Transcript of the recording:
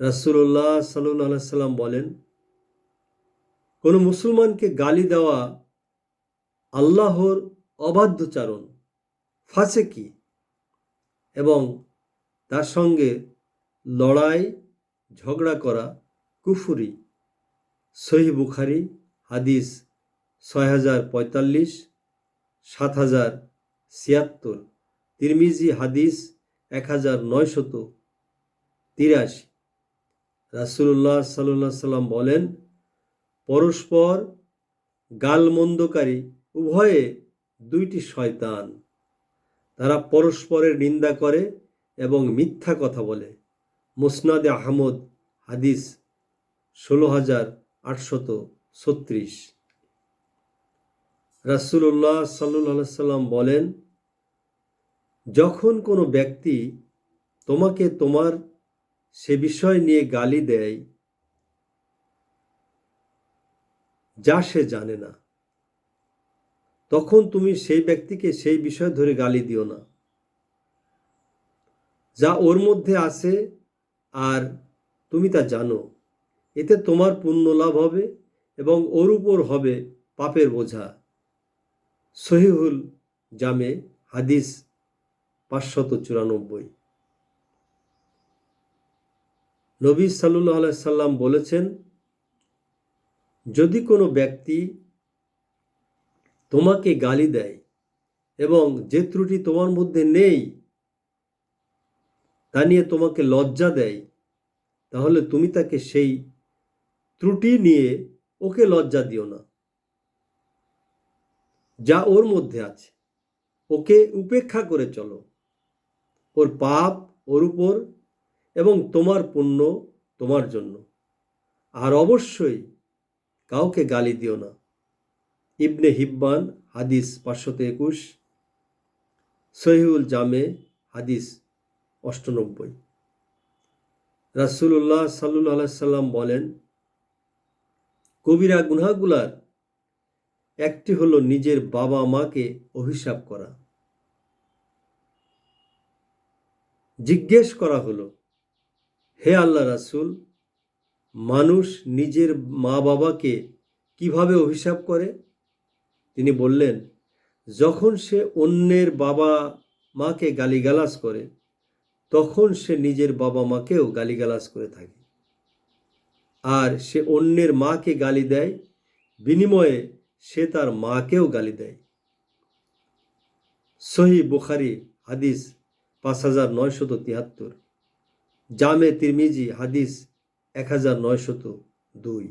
রাসুল্লাহ সাল্লাহ সাল্লাম বলেন, কোনো মুসলমানকে গালি দেওয়া আল্লাহর অবাধ্যচারণ ফাঁসে কি? এবং তার সঙ্গে লড়াই, ঝগড়া করা কুফুরি। সহি বুখারি, হাদিস ছয় হাজার পঁয়তাল্লিশ সাত হাজার ছিয়াত্তর। তিরমিজি, হাদিস এক হাজার নয়শত তিরাশি। রাসুল্লাহ সাল্লাহ সাল্লাম বলেন, পরস্পর গালমন্দকারী, উভয়ে দুইটি শয়তান। তারা পরস্পরের নিন্দা করে এবং মিথ্যা কথা বলে। মুসনাদে আহমদ, হাদিস ষোলো হাজার আটশত ছত্রিশ। রাসুল্লাহ সাল্লাহ সাল্লাম বলেন, যখন কোনো ব্যক্তি তোমাকে তোমার সে বিষয় নিয়ে গালি দেয়, যা সে জানে না। তখন তুমি সেই ব্যক্তিকে সেই বিষয় ধরে গালি দিও না। যা ওর মধ্যে আছে আর তুমি তা জানো। এতে তোমার পুণ্য লাভ হবে এবং ওর উপর হবে পাপের বোঝা। সহিহুল জামে হাদিস পাঁচশত চুরানব্বই। নবী সাল্লাহ সাল্লাম বলেছেন, যদি কোনো ব্যক্তি তোমাকে গালি দেয় এবং যে ত্রুটি তোমার মধ্যে নেই, তা নিয়ে তোমাকে লজ্জা দেয়, তাহলে তুমি তাকে সেই ত্রুটি নিয়ে ওকে লজ্জা দিও না। যা ওর মধ্যে আছে, ওকে উপেক্ষা করে চলো। ওর পাপ ওর উপর এবং তোমার পুণ্য তোমার জন্য। আর অবশ্যই কাউকে গালি দিও না। ইবনে হিব্বান, হাদিস পাঁচশত একুশ সহিউল জামে, হাদিস অষ্টানব্বই। রাসুল্লাহ সাল্লু সাল্লাম বলেন, কবিরা গুনাগুলার একটি হলো নিজের বাবা মাকে অভিশাপ করা। জিজ্ঞেস করা হলো হে আল্লাহ রাসুল, মানুষ নিজের মা বাবাকে কীভাবে অভিশাপ করে? তিনি বললেন, যখন সে অন্যের বাবা মাকে গালিগালাজ করে, তখন সে নিজের বাবা মাকেও গালিগালাজ করে থাকে। আর সে অন্যের মাকে গালি দেয়, বিনিময়ে সে তার মাকেও গালি দেয়। সহি বুখারি হাদিস পাঁচ হাজার নয়শত তিয়াত্তর। জামে তিরমিজি হাদিস এক হাজার নয়শত দুই।